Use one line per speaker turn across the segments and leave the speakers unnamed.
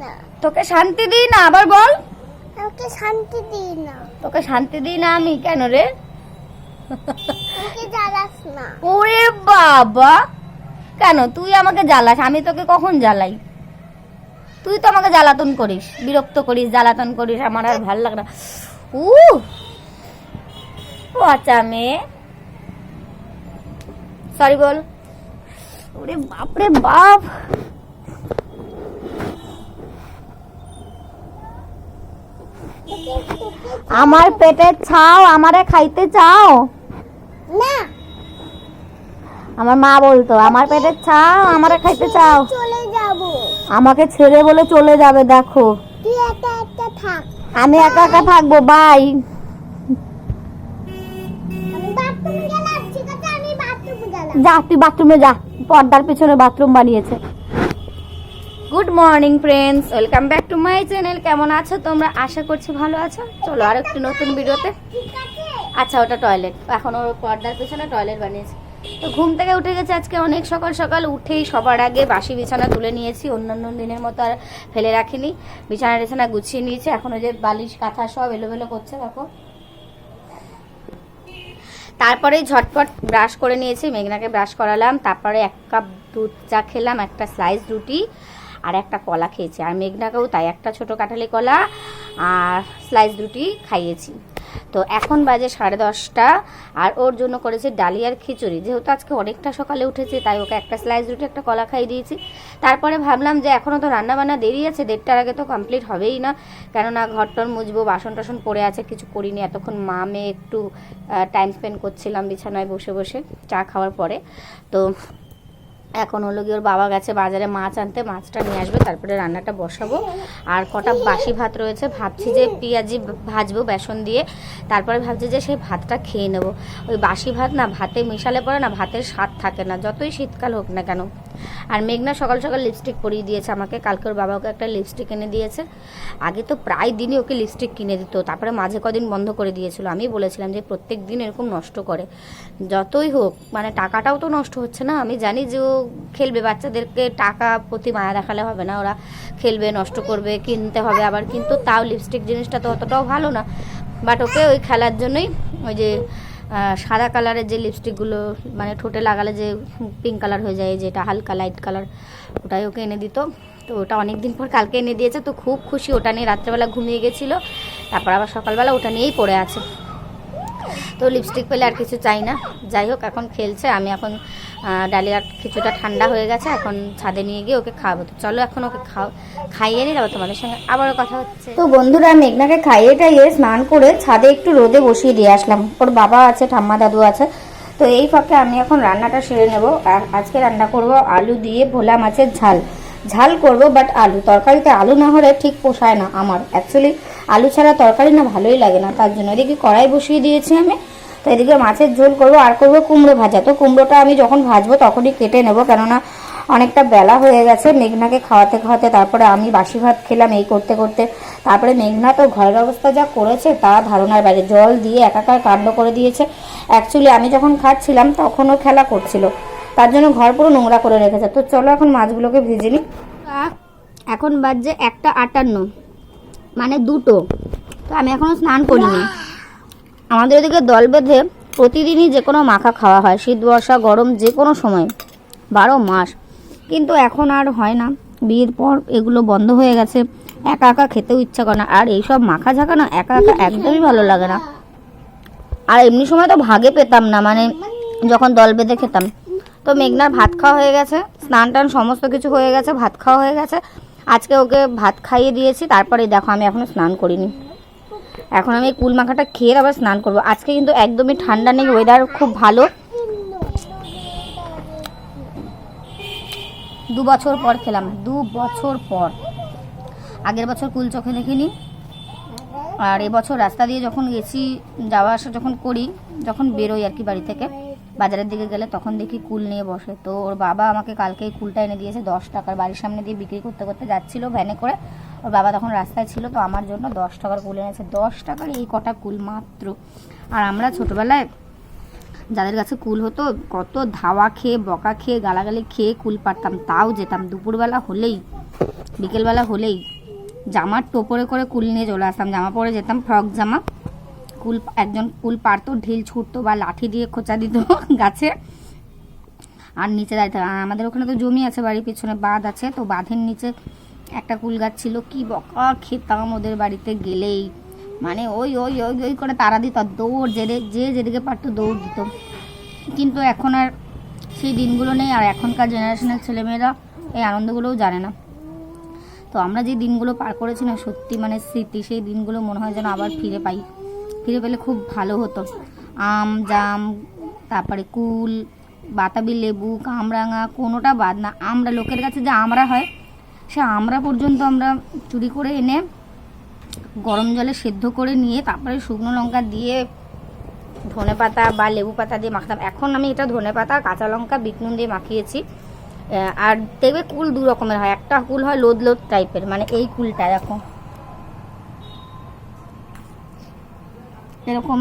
না।
তোকে শান্তি দিই না আবার বল।
আমাকে শান্তি দিই না।
তোকে শান্তি দিই না আমি কেন রে?
জ্বালাস না।
ওরে বাবা। কেন? তুই আমাকে জ্বালাস আমি তোকে কখন জ্বালাই? তুই তো আমাকে জ্বালাতন করিস বিরক্ত করিস জ্বালাতন করিস আমার আর ভালো লাগে না। উ পচা মেয়ে। সরি বল। ওরে বাপরে বাপ। আমার পেটে ছাও আমারে খাইতে চাও?
না।
আমার মা বলতো আমার পেটে চাও আমারে খাইতে চাও।
চলে যাব।
আমাকে ছেড়ে বলে চলে যাবে দেখো।
তুই একা একা থাক।
আমি একা একা থাকব বাই। যা তুই বাথরুমে যা পর্দার পিছনে বাথরুম বানিয়েছে। Good morning friends welcome back to my channel কেমন আছো তোমরা? আশা করছি ভালো আছো। চলো আর একটু নতুন ভিডিওতে। আচ্ছা ওটা টয়লেট এখন ওর পর্দার পেছনে টয়লেট বানিয়েছে। তো ঘুম থেকে উঠে গেছে আজকে অনেক সকাল সকাল। উঠেই সবার আগে বাসি বিছানা তুলে নিয়েছি। অন্যান্য দিনের মতো আর ফেলে রাখিনি। বিছানা টিছানা গুছিয়ে নিয়েছি। এখন ওই যে বালিশ, কাঁথা সব এলোমেলো করছে, দেখো। তারপরে ঝটপট ব্রাশ করে নিয়েছি। মেঘনাকে ব্রাশ করালাম। তারপরে এক কাপ দুধ চা খেলাম, একটা স্লাইস রুটি। আর একটা কলা খেয়েছি। আর মেঘনাকেও তাই একটা ছোট কাঁঠালি কলা আর স্লাইস রুটি খাইয়েছি। তো এখন বাজে সাড়ে দশটা আর ওর জন্য করেছি ডালিয়ার খিচুড়ি। যেহেতু আজকে অনেকটা সকালে উঠেছে, তাই ওকে একটা স্লাইস রুটি একটা কলা খাইয়ে দিয়েছি। তারপরে ভাবলাম যে এখনও তো রান্নাবান্না দেরি আছে, দেড়টার আগে তো কমপ্লিট হবেই না। কেননা ঘরটর মুছবো বাসন টাসন পড়ে আছে, কিছু করিনি। এতক্ষণ মা, মেয়ে একটু টাইম স্পেন্ড করছিলাম বিছানায় বসে বসে চা খাওয়ার পরে। তো এখন হলো গিয়ে ওর বাবা গেছে বাজারে মাছ আনতে, মাছটা নিয়ে আসবে, তারপরে রান্নাটা বসাবো। আর কটা বাসি ভাত রয়েছে, ভাবছি যে পেঁয়াজি ভাজবো বেসন দিয়ে, তারপরে ভাবছি যে সেই ভাতটা খেয়ে নেব। ওই বাসি ভাত না, ভাতে মিশালে পরে না, ভাতের স্বাদ থাকে না, যতই শীতকাল হোক না কেন। আর মেঘনা সকাল সকাল লিপস্টিক পরিয়ে দিয়েছে আমাকে। কালকে ওর বাবা ওকে একটা লিপস্টিক এনে দিয়েছে। আগে তো প্রায় দিনই ওকে লিপস্টিক কিনে দিত, তারপরে মাঝে কদিন বন্ধ করে দিয়েছিল। আমি বলেছিলাম যে প্রত্যেক দিন এরকম নষ্ট করে। যতই হোক মানে টাকাটাও তো নষ্ট হচ্ছে না। আমি জানি যে ও খেলবে, বাচ্চাদেরকে টাকা প্রতি মায়া দেখালে হবে না। ওরা খেলবে, নষ্ট করবে, কিনতে হবে আবার। কিন্তু তাও লিপস্টিক জিনিসটা তো অতটাও ভালো না। বাট ওকে ওই খেলার জন্যই ওই যে সাদা কালারের যে লিপস্টিকগুলো মানে ঠোঁটে লাগালে যে পিঙ্ক কালার হয়ে যায়, যেটা হালকা লাইট কালার ওটাই ওকে এনে দিত। তো ওটা অনেক দিন পর কালকে এনে দিয়েছে, তো খুব খুশি, ওটা নিয়ে রাত্রেবেলা ঘুমিয়ে গেছিল, তারপর আবার সকালবেলা ওটা নিয়েই পড়ে আছে। তো লিপস্টিক পেলে আর কিছু চাই না। যাই হোক এখন খেলছে। আমি এখন আহ, ডালিয়ার কিছুটা ঠান্ডা হয়ে গেছে। এখন ছাদে নিয়ে গিয়ে ওকে খাওয়াবো। তো চলো এখন ওকে খাও খাইয়ে নিই তারপর তোমাদের সঙ্গে আবারও কথা হচ্ছে। তো বন্ধুরা মেঘনাকে খাইয়ে টাইয়ে স্নান করে ছাদে একটু রোদে বসিয়ে দিয়ে আসলাম। ওর বাবা আছে ঠাম্মা দাদু আছে। তো এই ফাঁকে আমি এখন রান্নাটা সেরে নেব। আর আজকে রান্না করব আলু দিয়ে ভোলা মাছের ঝাল। ঝাল করব বাট আলু তরকারিতে আলু না হলে ঠিক পোষায় না আমার অ্যাকচুয়ালি আলু ছাড়া তরকারি না ভালোই লাগে না। তার জন্য এদিকে কড়াই বসিয়ে দিয়েছি আমি। তো এদিকে মাছের ঝোল করব, আর করব কুমড়ো ভাজা। তো কুমড়োটা আমি যখন ভাজবো তখনই কেটে নেব, কেননা অনেকটা বেলা হয়ে গেছে। মেঘনাকে খাওয়াতে খাওয়াতে তারপরে আমি বাসি ভাত খেলাম এই করতে করতে। তারপরে মেঘনা তো ঘরের অবস্থা যা করেছে তা ধারণার বাইরে। জল দিয়ে একাকার কাণ্ড করে দিয়েছে। অ্যাকচুয়ালি আমি যখন খাচ্ছিলাম তখনও খেলা করছিল। তার জন্য ঘর পুরো নোংরা করে রেখেছে। তো চলো এখন মাছগুলোকে ভেজে নিই। এখন বাজছে একটা আটান্ন। মানে দুটো। তো আমি এখনও স্নান করিনি। আমাদের এদিকে দল বেঁধে প্রতিদিনই যে কোনো মাখা খাওয়া হয়, শীত, বর্ষা, গরম যে কোনো সময়, বারো মাস। কিন্তু এখন আর হয় না। বিয়ের পর এগুলো বন্ধ হয়ে গেছে। একা একা খেতেও ইচ্ছা করে না। আর এইসব মাখা ঝাঁকা না, একা একা একদমই ভালো লাগে না। আর এমনি সময় তো ভাগে পেতাম না মানে যখন দল বেঁধে খেতাম। তো মেঘনার ভাত খাওয়া হয়ে গেছে স্নান টান সমস্ত কিছু হয়ে গেছে, ভাত খাওয়া হয়ে গেছে। আজকে ওকে ভাত খাইয়ে দিয়েছি, তারপরে দেখো আমি এখনও স্নান করিনি। এখন আমি কুল মাখাটা খেয়ে আবার স্নান করব। আজকে কিন্তু একদমই ঠান্ডা নেই ওয়েদার খুব ভালো। দু বছর পর খেলাম, দু বছর পর। আগের বছর কুল চোখে দেখিনি। আর এবছর রাস্তা দিয়ে যখন গেছি, যাওয়া আসা যখন করি, যখন বেরোই আর কি বাড়ি থেকে। বাজারের দিকে গেলে তখন দেখি কুল নিয়ে বসে। তো ওর বাবা আমাকে কালকে এই কুলটা এনে দিয়েছে দশ টাকার। বাড়ির সামনে দিয়ে বিক্রি করতে করতে যাচ্ছিল ভ্যানে করে। ওর বাবা তখন রাস্তায় ছিল, তো আমার জন্য দশ টাকার কুল এনেছে। দশ টাকার এই কটা কুল মাত্র। আর আমরা ছোটোবেলায় যাদের কাছে কুল হতো, কত ধাওয়া খেয়ে, বকা খেয়ে, গালাগালি খেয়ে কুল পারতাম, তাও যেতাম। দুপুরবেলা হলেই, বিকেলবেলা হলেই জামার টোপরে করে কুল নিয়ে চলে আসতাম। জামা পরে যেতাম, ফ্রক জামা। কুল, একজন কুল পারতো ঢিল ছুটতো বা লাঠি দিয়ে খোঁচা দিত গাছে। আর নিচে দাঁড়িয়ে। আর আমাদের ওখানে তো জমি আছে, বাড়ির পিছনে বাঁধ আছে, তো বাঁধের নিচে একটা কুল গাছ ছিল। কি বকা খেতাম ওদের বাড়িতে গেলেই। মানে ওই ওই ওই ওই করে তারা দিত দৌড় যেদিকে যে যেদিকে পারতো দৌড় দিত। কিন্তু এখন আর সেই দিনগুলো নেই, আর এখনকার জেনারেশনের ছেলেমেয়েরা এই আনন্দগুলোও জানে না। তো আমরা যে দিনগুলো পার করেছি না, সত্যি মানে স্মৃতি, সেই দিনগুলো মনে হয় যেন আবার ফিরে পাই। ফিরে পেলে খুব ভালো হতো। আম, জাম, তারপরে কুল, বাতাবি লেবু, কামরাঙা, কোনোটা বাদ না। আমরা লোকের কাছে যে আমরা হয়, সে আমরা পর্যন্ত আমরা চুরি করে এনে গরম জলে সেদ্ধ করে নিয়ে তারপরে শুকনো লঙ্কা দিয়ে ধনে পাতা বা লেবু পাতা দিয়ে মাখতাম। এখন আমি এটা ধনে পাতা, কাঁচা লঙ্কা, বিট নুন দিয়ে মাখিয়েছি। আর দেখবে কুল দু রকমের হয়। একটা কুল হয় লোদ লোদ টাইপের মানে এই কুলটা দেখো। এরকম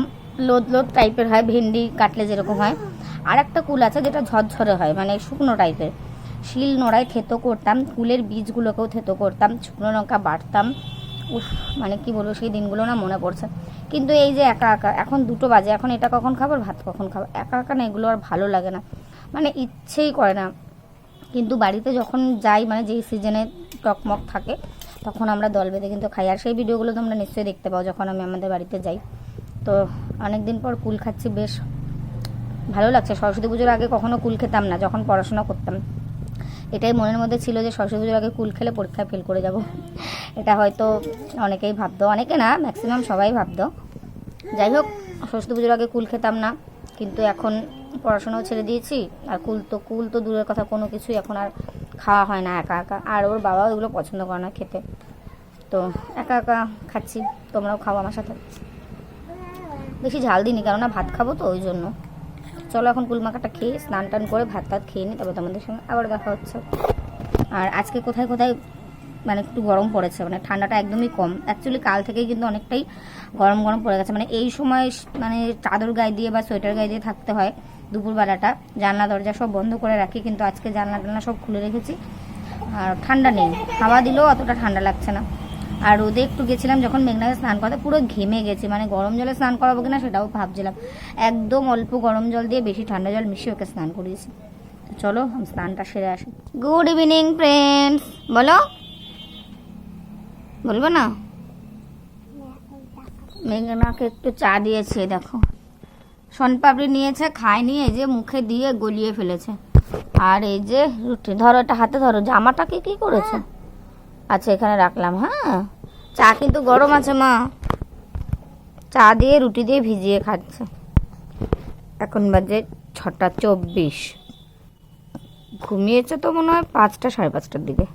লোদ লোদ টাইপের হয়, ভেন্ডি, কাটলে যেরকম হয়। আর একটা কুল আছে যেটা ঝরঝরে হয় মানে শুকনো টাইপের শিল নোড়ায় থেতো করতাম, কুলের বীজগুলোকেও থেতো করতাম, শুকনো লঙ্কা বাটতাম। উফ মানে কি বলব, সেই দিনগুলো না মনে পড়ছে। কিন্তু এই যে একা একা, এখন দুটো বাজে, এখন এটা কখন খাবার ভাত কখন খাব? একা একা না, এগুলো আর ভালো লাগে না। মানে ইচ্ছেই করে না। কিন্তু বাড়িতে যখন যাই মানে যেই সিজনে টকমক থাকে, তখন আমরা দল বেঁধে কিন্তু খাই। আর সেই ভিডিওগুলো তোমরা নিশ্চয়ই দেখতে পাও, যখন আমি আমাদের বাড়িতে যাই। তো অনেক দিন পর কুল খাচ্ছি, বেশ ভালো লাগছে। সরস্বতী পুজোর আগে কখনো কুল খেতাম না, যখন পড়াশোনা করতাম। এটাই মনের মধ্যে ছিল যে সরস্বতী পুজোর আগে কুল খেলে পরীক্ষায় ফেল করে যাব। এটা হয়তো অনেকেই ভাবতো, অনেকে না ম্যাক্সিমাম সবাই ভাবতো। যাই হোক, সরস্বতী পুজোর আগে কুল খেতাম না, কিন্তু এখন পড়াশোনাও ছেড়ে দিয়েছি। আর কুল তো কুল তো দূরের কথা, কোনো কিছুই এখন আর খাওয়া হয় না, একা একা। আর ওর বাবাও এগুলো পছন্দ করে না খেতে। তো একা একা খাচ্ছি, তোমরাও খাও আমার সাথে। বেশি ঝাল দিইনি, কেননা ভাত খাব তো, ওই জন্য। চলো এখন কুলমাখাটা খেয়ে স্নান টান করে ভাত টাত খেয়ে নিই তবে তোমাদের সঙ্গে আবার দেখা হচ্ছে। আর আজকে কোথায় কোথায় মানে একটু গরম পড়েছে মানে ঠান্ডাটা একদমই কম। অ্যাকচুয়ালি কাল থেকেই কিন্তু অনেকটাই গরম গরম পড়ে গেছে। মানে এই সময় মানে চাদর গায়ে দিয়ে বা সোয়েটার গায়ে দিয়ে থাকতে হয় দুপুরবেলাটা। জানলা, দরজা সব বন্ধ করে রাখি, কিন্তু আজকে জানলা টানলা সব খুলে রেখেছি। আর ঠান্ডা নেই। হাওয়া দিলেও অতটা ঠান্ডা লাগছে না। আর রোদে একটু গেছিলাম যখন মেঘনাকে স্নান করাতে, পুরো ঘেমে গেছি। মানে গরম জলে স্নান করাবো কিনা সেটাও ভাবছিলাম। একদম অল্প গরম জল দিয়ে বেশি ঠান্ডা জল মিশিয়ে ওকে স্নান করিয়েছি। চলো, আমি স্নানটা সেরে আসি। গুড ইভিনিং ফ্রেন্ডস বলো। বলব না? মেঘনাকে একটু চা দিয়েছে, দেখো। শনপাপড়ি নিয়েছে, খায়নি, এই যে মুখে দিয়ে গলিয়ে ফেলেছে। আর এই যে রুটি, ধরো এটা হাতে ধরো জামাটাকে কি করেছ? আচ্ছা এখানে রাখলাম হ্যাঁ? চা কিন্তু গরম আছে, মা। চা দিয়ে রুটি দিয়ে ভিজিয়ে খাচ্ছে। এখন বাজে ছটা চব্বিশ। ঘুমিয়েছে তো মনে হয় পাঁচটা, সাড়ে পাঁচটার দিকে।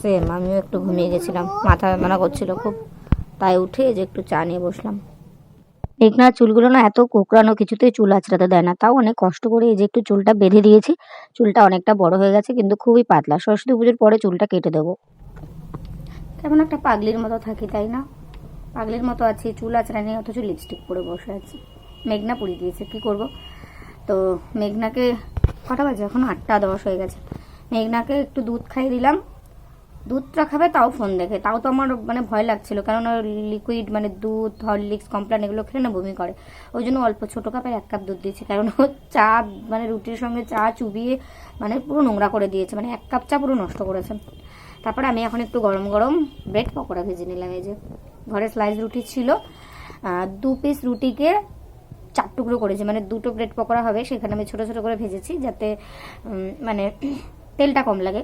সেম আমিও একটু ঘুমিয়ে গেছিলাম। মাথা মানা করছিল খুব। তাই উঠে যে একটু চা নিয়ে বসলাম। মেঘনার চুলগুলো না এত কোকড়ানো, কিছুতেই চুল আঁচড়াতে দেয় না। তাও অনেক কষ্ট করে এই যে একটু চুলটা বেঁধে দিয়েছি, চুলটা অনেকটা বড় হয়ে গেছে, কিন্তু খুবই পাতলা। সরস্বতী পুজোর পরে চুলটা কেটে দেবো। কেমন একটা পাগলির মতো থাকি, তাই না? পাগলির মতো আছি, চুল আঁচড়া নেই, অথচ লিপস্টিক পরে বসে আছি। মেঘনা পুড়িয়ে দিয়েছে, কি করব? তো মেঘনাকে, কটা বাজে? এখন আটটা দশ হয়ে গেছে। মেঘনাকে একটু দুধ খাইয়ে দিলাম দুধটা খাবে, তাও ফোন দেখে। তাও তো আমার মানে ভয় লাগছিল কারণ লিকুইড মানে দুধ হরলিক্স কমপ্লান এগুলো খেলে না বমি করে। ওই জন্য অল্প ছোটো কাপের এক কাপ দুধ দিয়েছি, কারণ ও চা মানে রুটির সঙ্গে চা চুবিয়ে মানে পুরো নোংরা করে দিয়েছে মানে এক কাপ চা পুরো নষ্ট করেছে। তারপরে আমি এখন একটু গরম গরম ব্রেড পকোড়া ভেজে নিলাম, এই যে। ঘরে স্লাইস রুটি ছিল দু পিস রুটিকে চার টুকরো করেছি মানে দুটো ব্রেড পকোড়া হবে, সেখানে আমি ছোটো ছোটো করে ভেজেছি, যাতে মানে তেলটা কম লাগে।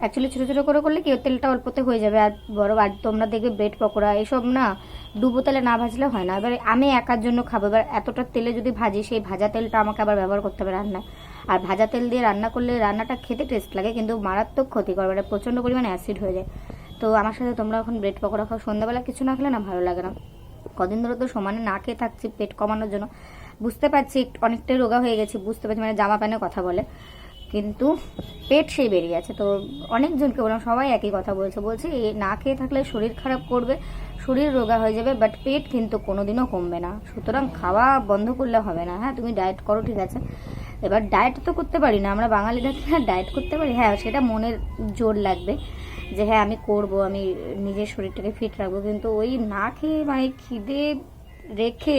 অ্যাকচুয়ালি ছোটো ছোটো করে করলে কি তেলটা অল্পতে হয়ে যাবে? আর বড়, আর তোমরা দেখবে ব্রেড পকোড়া, এসব না ডুবো তেলে না ভাজলে হয় না। এবার আমি একার জন্য খাব। এবার এতটা তেলে যদি ভাজি, সেই ভাজা তেলটা আমাকে আবার ব্যবহার করতে হবে রান্নায়। আর ভাজা তেল দিয়ে রান্না করলে রান্নাটা খেতে টেস্ট লাগে, কিন্তু মারাত্মক ক্ষতিকর মানে প্রচণ্ড পরিমাণে অ্যাসিড হয়ে যায়। তো আমার সাথে তোমরা এখন ব্রেড পকোড়া খাও। সন্ধ্যাবেলা কিছু না খেলে না ভালো লাগে না। কদিন ধরে তো সমানে না খেয়ে থাকছি, পেট কমানোর জন্য। বুঝতে পারছি অনেকটাই রোগা হয়ে গেছি, বুঝতে পারছি মানে জামা প্যান্টে কথা বলে। কিন্তু পেট সেই বেরিয়ে আছে তো অনেকজনকে বললাম, সবাই একই কথা বলছে। বলছে, এ না খেয়ে থাকলে শরীর খারাপ করবে, শরীর রোগা হয়ে যাবে বাট পেট কিন্তু কোনোদিনও কমবে না। সুতরাং খাওয়া বন্ধ করলে হবে না। হ্যাঁ তুমি ডায়েট করো, ঠিক আছে। এবার ডায়েট তো করতে পারি না। আমরা বাঙালিরা হ্যাঁ ডায়েট করতে পারি? হ্যাঁ সেটা মনের জোর লাগবে যে হ্যাঁ আমি করব, আমি নিজের শরীরটাকে ফিট রাখব। কিন্তু ওই না খেয়ে মানে খিদে রেখে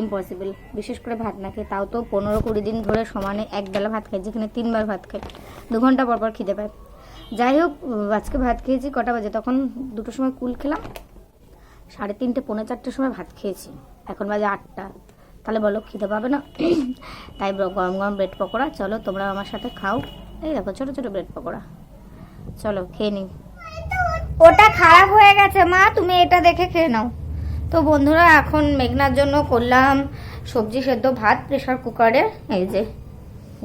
ইম্পসিবল বিশেষ করে ভাত না খেয়ে, তাও তো পনেরো কুড়ি দিন ধরে সমানে এক বেলা ভাত খাই, যেখানে তিনবার ভাত খাই। দু ঘণ্টা পর পর খিদে পায়। যাই হোক আজকে ভাত খেয়েছি কটা বাজে, তখন দুটোর সময় কুল খেলাম। সাড়ে তিনটে, পৌনে চারটের সময় ভাত খেয়েছি। এখন বাজে আটটা। তাহলে বলো, খিদে পাবে না? তাই গরম গরম ব্রেড পকোড়া। চলো তোমরা আমার সাথে খাও। এই দেখো, ছোটো ছোটো ব্রেড পকোড়া। চলো, খেয়ে নিই। ওটা খারাপ হয়ে গেছে, মা। তুমি এটা দেখে খেয়ে নাও। তো বন্ধুরা, এখন মেঘনার জন্য করলাম সবজি সেদ্ধ ভাত প্রেশার কুকারে। এই যে,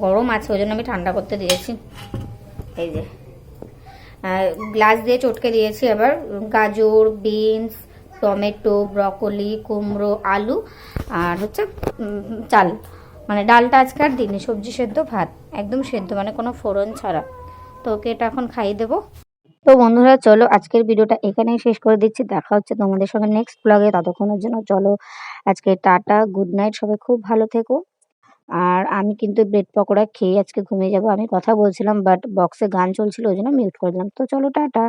গরম আছে, ওই জন্য আমি ঠান্ডা করতে দিয়েছি। এই যে গ্লাস দিয়ে চটকে দিয়েছি এবার গাজর, বিনস, টমেটো, ব্রকলি, কুমড়ো, আলু আর হচ্ছে চাল। মানে ডালটা আজকে দিইনি, সবজি সেদ্ধ ভাত। একদম সেদ্ধ মানে কোনো ফোড়ন ছাড়া। তো ওকে এটা এখন খাইয়ে দেবো। তো বন্ধুরা, চলো আজকের ভিডিওটা এখানেই শেষ করে দিচ্ছি। দেখা হচ্ছে তোমাদের সঙ্গে নেক্সট ব্লগে ততক্ষণের জন্য চলো আজকে টাটা গুড নাইট সবাই খুব ভালো থেকো। আর আমি কিন্তু ব্রেড পকোড়া খেয়ে আজকে ঘুমিয়ে যাব। আমি কথা বলছিলাম বাট বক্সে গান চলছিল, ওই জন্য মিউট করে দিলাম। তো চলো, টাটা।